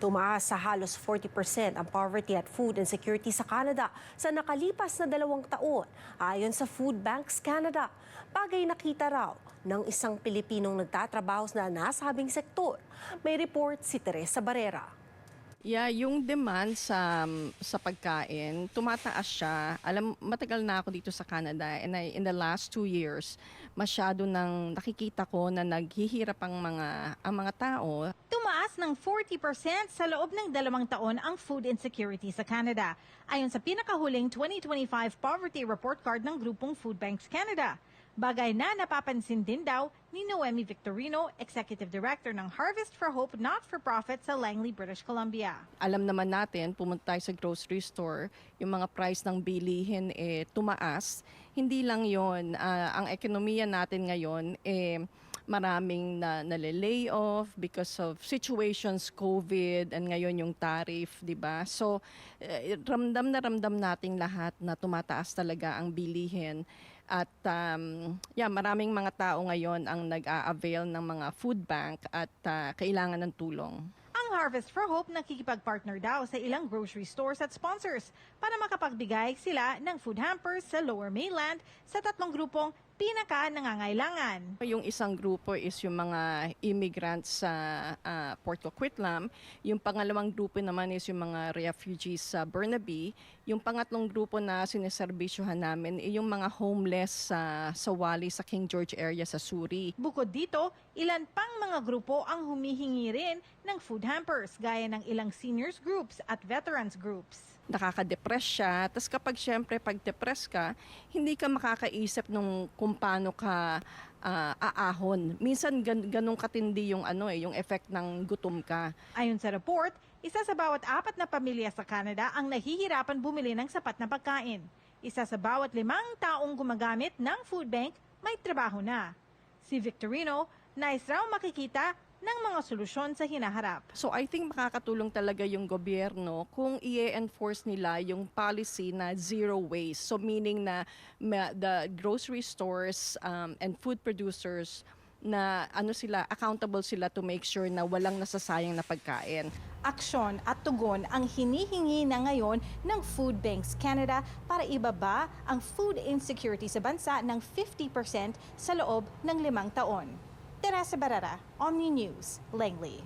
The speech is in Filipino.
Tumaas sa halos 40% ang poverty at food insecurity sa Canada sa nakalipas na dalawang taon, ayon sa Food Banks Canada. Bagay nakita raw ng isang Pilipinong nagtatrabaho na nasabing sektor. May report si Teresa Barrera. Yeah, yung demand sa sa pagkain, tumataas siya. Alam, matagal na ako dito sa Canada and I, in the last two years, masyado nang nakikita ko na naghihirap ang mga ang mga tao. Tumaas ng 40% sa loob ng dalawang taon ang food insecurity sa Canada, ayon sa pinakahuling 2025 Poverty Report Card ng grupong Food Banks Canada. Bagay na napapansin din daw ni Noemi Victorino, Executive Director ng Harvest for Hope Not-for-Profit sa Langley, British Columbia. Alam naman natin, pumunta tayo sa grocery store, yung mga price ng bilihin eh tumaas. Hindi lang 'yon, ah, ang ekonomiya natin ngayon eh maraming na nale-lay off because of situations COVID and ngayon yung tariff, 'di ba? So eh, ramdam na ramdam nating lahat na tumataas talaga ang bilihin at um, yeah, maraming mga tao ngayon ang nag-a-avail ng mga food bank at ah, kailangan ng tulong. Ang Harvest for Hope nakikipag-partner daw sa ilang grocery stores at sponsors para makapagbigay sila ng food hampers sa Lower Mainland sa tatlong grupong pinaka-nangangailangan. Yung isang grupo is yung mga immigrants sa ah, Port Coquitlam. Yung pangalawang grupo naman is yung mga refugees sa Burnaby. Yung pangatlong grupo na sineserbisyohan namin ay yung mga homeless sa sa Wali sa King George area sa Suri. Bukod dito, ilan pang mga grupo ang humihingi rin ng food hampers gaya ng ilang seniors groups at veterans groups. Nakaka-depress siya. Tapos kapag syempre pag depress ka, hindi ka makakaisip nung kung paano ka ah, aahon. Minsan gan- ganun katindi yung ano eh, yung effect ng gutom ka. Ayon sa report, isa sa bawat apat na pamilya sa Canada ang nahihirapan bumili ng sapat na pagkain. Isa sa bawat limang taong gumagamit ng food bank may trabaho na. Si Victorino, nais raw makikita ng mga solusyon sa hinaharap. So I think makakatulong talaga yung gobyerno kung i-enforce nila yung policy na zero waste. So meaning na the grocery stores um, and food producers na ano sila accountable sila to make sure na walang nasasayang na pagkain. Aksyon at tugon ang hinihingi na ngayon ng Food Banks Canada para ibaba ang food insecurity sa bansa ng 50% sa loob ng limang taon. Teresa Barrera, Omni News, Langley.